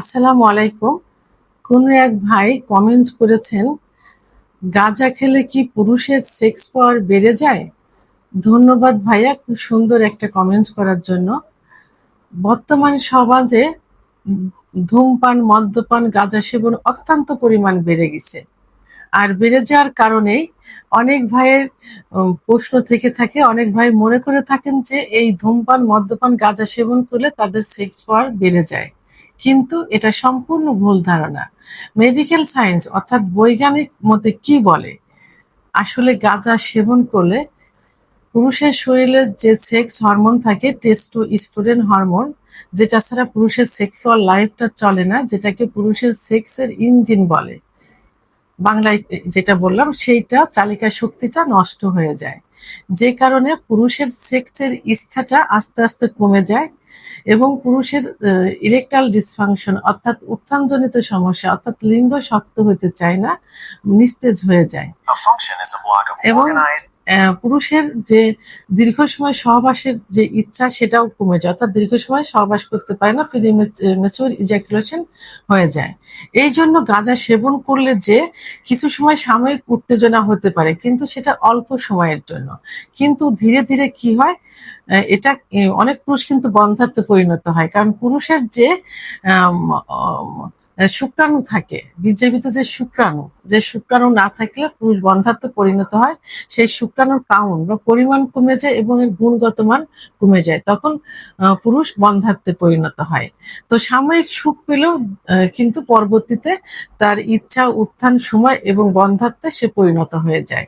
আসসালামু আলাইকুম। কোন এক ভাই কমেন্ট করেছেন, গাঁজা খেলে কি পুরুষের সেক্স পাওয়ার বেড়ে যায়? ধন্যবাদ ভাইয়া, খুব সুন্দর একটা কমেন্ট করার জন্য। বর্তমান সমাজে ধূমপান, মদ্যপান, গাঁজা সেবন অত্যন্ত পরিমাণ বেড়ে গেছে। আর বেড়ে যাওয়ার কারণেই অনেক ভাইয়ের প্রশ্ন থেকে থাকে, অনেক ভাই মনে করে থাকেন যে এই ধূমপান, মদ্যপান, গাঁজা সেবন করলে তাদের সেক্স পাওয়ার বেড়ে যায়। কিন্তু এটা সম্পূর্ণ ভুল ধারণা। মেডিকেল সায়েন্স অর্থাৎ বৈজ্ঞানিক মতে কি বলে? আসলে গাঁজা সেবন করলে পুরুষের শরীরে যে সেক্স হরমোন থাকে, টেস্টো স্টুডেন্ট হরমোন, যেটা ছাড়া পুরুষের সেক্সুয়াল লাইফটা চলে না, যেটাকে পুরুষের সেক্সের ইঞ্জিন বলে। বাংলায় যেটা বললাম, সেইটা চালিকা শক্তিটা নষ্ট হয়ে যায়। যে কারণে পুরুষের সেক্সের ইচ্ছাটা আস্তে আস্তে কমে যায় এবং পুরুষের ইরেকটাল ডিসফাংশন অর্থাৎ উত্থানজনিত সমস্যা অর্থাৎ লিঙ্গ শক্ত হতে চায় না নিস্তেজ হয়ে যায়। এবং পুরুষের যে দীর্ঘ সময় সহবাসের যে ইচ্ছা সেটাও কমে যায়। অর্থাৎ দীর্ঘ সময় সহবাস করতে পারে না, ফ্রি মেচুর ইজাকুলেশন হয়ে যায়। এই জন্য গাঁজা সেবন করলে যে কিছু সময় সাময়িক উত্তেজনা হতে পারে, কিন্তু সেটা অল্প সময়ের জন্য। কিন্তু ধীরে ধীরে কি হয় এটা অনেক পুরুষ কিন্তু বন্ধাত্বে পরিণত হয়। কারণ পুরুষের যে শুক্রাণু থাকে। বীর্যের ভিতরে যে শুক্রাণু যে শুক্রাণু না থাকলে পুরুষ বন্ধাত্বে পরিণত হয়, সেই শুক্রাণুর কাউন্ট বা পরিমাণ কমে যায় এবং এর গুণগত মান কমে যায়। তখন পুরুষ বন্ধাত্বে পরিণত হয়। তো সাময়িক সুখ পেলেও কিন্তু পরবর্তীতে তার ইচ্ছা, উত্থান, সময় এবং বন্ধাত্বে সে পরিণত হয়ে যায়।